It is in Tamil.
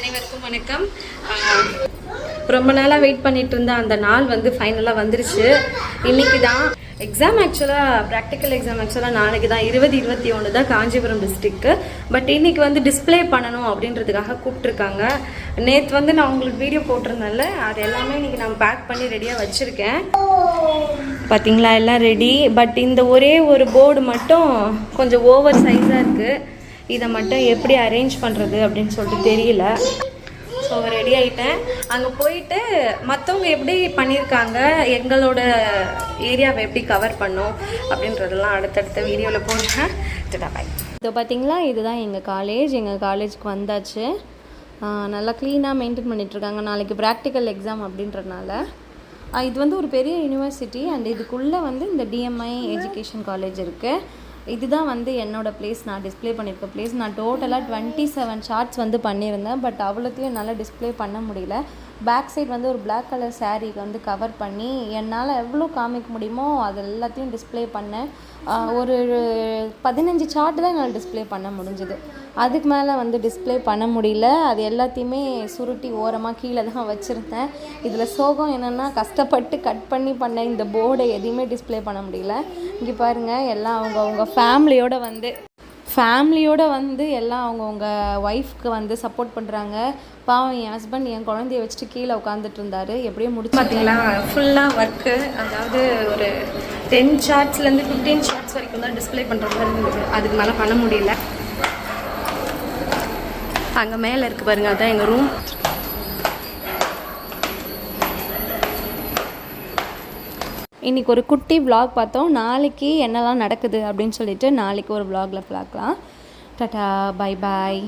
அனைவருக்கும் வணக்கம். ரொம்ப நாளாக வெயிட் பண்ணிட்டு இருந்த அந்த நாள் வந்து ஃபைனலாக வந்துருச்சு. இன்னைக்கு தான் எக்ஸாம் ஆக்சுவலாக ப்ராக்டிக்கல் எக்ஸாம் ஆக்சுவலாக நாளைக்கு தான் இருபது இருபத்தி ஒன்று தான் காஞ்சிபுரம் டிஸ்ட்ரிக்ட்டு பட் இன்றைக்கி வந்து டிஸ்ப்ளே பண்ணணும் அப்படின்றதுக்காக கூப்பிட்ருக்காங்க நேற்று வந்து நான் உங்களுக்கு வீடியோ போட்டிருந்தேன்ல அது எல்லாமே இன்றைக்கி நான் பேக் பண்ணி ரெடியாக வச்சுருக்கேன். பார்த்தீங்களா எல்லாம் ரெடி பட் இந்த ஒரே ஒரு போர்டு மட்டும் கொஞ்சம் ஓவர் சைஸாக இருக்குது இதை மட்டும் எப்படி அரேஞ்ச் பண்ணுறது அப்படின்னு சொல்லிட்டு தெரியல. ஸோ ரெடி ஆகிட்டேன் அங்கே போயிட்டு மற்றவங்க எப்படி பண்ணியிருக்காங்க எங்களோட ஏரியாவை எப்படி கவர் பண்ணோம் அப்படின்றதெல்லாம் அடுத்தடுத்த வீடியோவில் போடுறேன். பாய் இதோ பார்த்தீங்களா இதுதான் எங்கள் காலேஜ் எங்கள் காலேஜுக்கு வந்தாச்சு. நல்லா க்ளீனாக மெயின்டைன் பண்ணிகிட்ருக்காங்க நாளைக்கு ப்ராக்டிக்கல் எக்ஸாம் அப்படின்றனால இது வந்து ஒரு பெரிய யூனிவர்சிட்டி அண்ட் இதுக்குள்ளே வந்து இந்த டிஎம்ஐ எஜுகேஷன் காலேஜ் இருக்குது இதுதான் வந்து என்னோடய பிளேஸ் நான் டிஸ்பிளே பண்ணியிருக்க பிளேஸ் நான் டோட்டலாக டுவெண்ட்டி செவன் ஷார்ட்ஸ் வந்து பண்ணியிருந்தேன். பட் அவ்வளோத்தையும் என்னால் டிஸ்ப்ளே பண்ண முடியல. பேக் சைட் வந்து ஒரு பிளாக் கலர் சாரீ வந்து கவர் பண்ணி என்னால் எவ்வளோ காமிக்க முடியுமோ அது எல்லாத்தையும் டிஸ்பிளே பண்ணேன். ஒரு பதினஞ்சு சார்ட் தான் என்னால் டிஸ்பிளே பண்ண முடிஞ்சுது. அதுக்கு மேலே வந்து டிஸ்ப்ளே பண்ண முடியல. அது எல்லாத்தையுமே சுருட்டி ஓரமாக கீழே தான் வச்சுருந்தேன். இதில் சோகம் என்னென்னா கஷ்டப்பட்டு கட் பண்ணி பண்ண இந்த போர்டை எதையுமே டிஸ்பிளே பண்ண முடியல. இங்கே பாருங்கள் எல்லாம் அவங்க அவங்க ஃபேமிலியோடு வந்து ஃபேமிலியோட வந்து எல்லாம் அவங்கவுங்க ஒய்ஃப்க்கு வந்து சப்போர்ட் பண்ணுறாங்க பாவம் என் ஹஸ்பண்ட் என் குழந்தைய வச்சுட்டு கீழே உட்காந்துட்டு இருந்தாரு. எப்படியும் முடிச்சு பார்த்தீங்களா ஃபுல்லாக ஒர்க்கு அதாவது ஒரு டென் ஷார்ட்ஸ்லேருந்து ஃபிஃப்டீன் ஷார்ட்ஸ் வரைக்கும் தான் டிஸ்ப்ளே பண்ணுற மாதிரி இருந்தது. அதுக்கு மேலே பண்ண முடியல. அங்கே மேலே இருக்கு பாருங்க அதான் எங்கள் ரூம் இன்றைக்கி ஒரு குட்டி vlog பார்த்தோம். நாளைக்கு என்னெல்லாம் நடக்குது அப்படின்னு சொல்லிட்டு நாளைக்கு ஒரு vlogல பார்க்கலாம். Tata bye bye